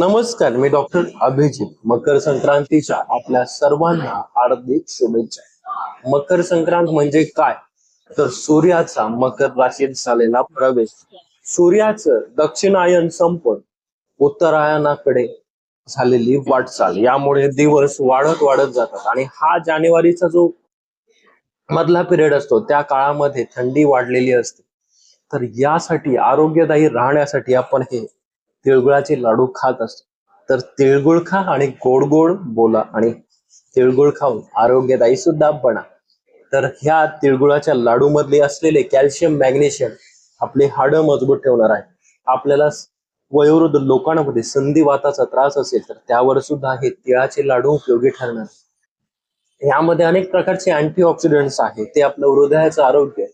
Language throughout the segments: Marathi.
नमस्कार मी डॉक्टर अभिजित. मकर संक्रांतीच्या आपल्या सर्वांना हार्दिक शुभेच्छा. मकर संक्रांत म्हणजे काय? तर सूर्याचा मकर राशीत झालेला प्रवेश. सूर्याचं दक्षिणायन संपून उत्तरायणाकडे झालेली वाटचाल. यामुळे दिवस वाढत वाढत जातात. आणि हा जानेवारीचा जो मधला पिरियड असतो त्या काळामध्ये थंडी वाढलेली असते. तर यासाठी आरोग्यदायी राहण्यासाठी आपण हे तिळगुळाचे लाडू खात असतो तर तिळगुळ खा आणि गोड गोड बोला आणि तिळगुळ खाऊन आरोग्यदायी सुद्धा बना. तर ह्या तिळगुळाच्या लाडू मधले असलेले कॅल्शियम मॅग्नेशियम आपले हाडं मजबूत ठेवणार आहे. आपल्याला वयोवृद्ध लोकांमध्ये संधिवाताचा त्रास असेल तर त्यावर सुद्धा हे तिळाचे लाडू उपयोगी ठरणार. यामध्ये अनेक प्रकारचे अँटीऑक्सिडंट्स आहेत ते आपलं हृदयाचं आरोग्य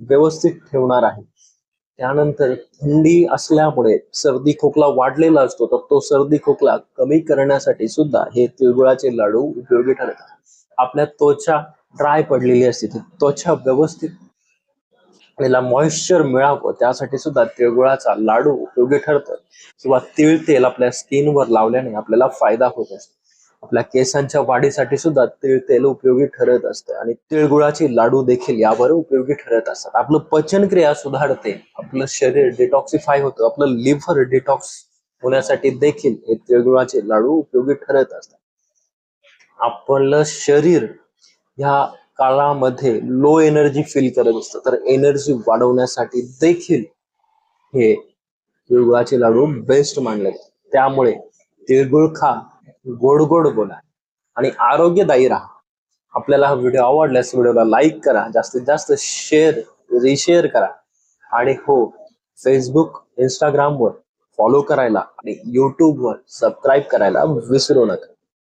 व्यवस्थित ठेवणार आहे. त्यानंतर थंडी असल्यामुळे सर्दी खोकला वाढलेला असतो तर तो सर्दी खोकला कमी करण्यासाठी सुद्धा हे तिळगुळाचे लाडू उपयोगी ठरतात. आपल्या त्वचा ड्राय पडलेली असते ती त्वचा व्यवस्थित आपल्याला मॉइश्चर मिळावं त्यासाठी सुद्धा तिळगुळाचा लाडू उपयोगी ठरतो किंवा तिळ तेल आपल्या स्किनवर लावल्याने आपल्याला फायदा होत असतो. आपल्या केसांच्या वाढीसाठी सुद्धा तिळ तेल उपयोगी ठरत असतं. आणि तिळगुळाचे लाडू देखील यावर उपयोगी ठरत असतात. आपलं पचनक्रिया सुधारते. आपलं शरीर डिटॉक्सिफाय होतं. आपलं लिव्हर डिटॉक्स होण्यासाठी देखील हे तिळगुळाचे लाडू उपयोगी ठरत असतात. आपलं शरीर ह्या काळामध्ये लो एनर्जी फील करत असतं. तर एनर्जी वाढवण्यासाठी देखील हे तिळगुळाचे लाडू बेस्ट मानले जातात. त्यामुळे तिळगुळ खा. गोड गोड बोला. आणि आरोग्यदायी राहा. आपल्याला हा व्हिडिओ आवडल्यास व्हिडिओला लाईक करा. जास्तीत जास्त शेअर रिशेअर करा. आणि हो फेसबुक इंस्टाग्रामवर फॉलो करायला आणि युट्यूबवर सबस्क्राईब करायला विसरू नका.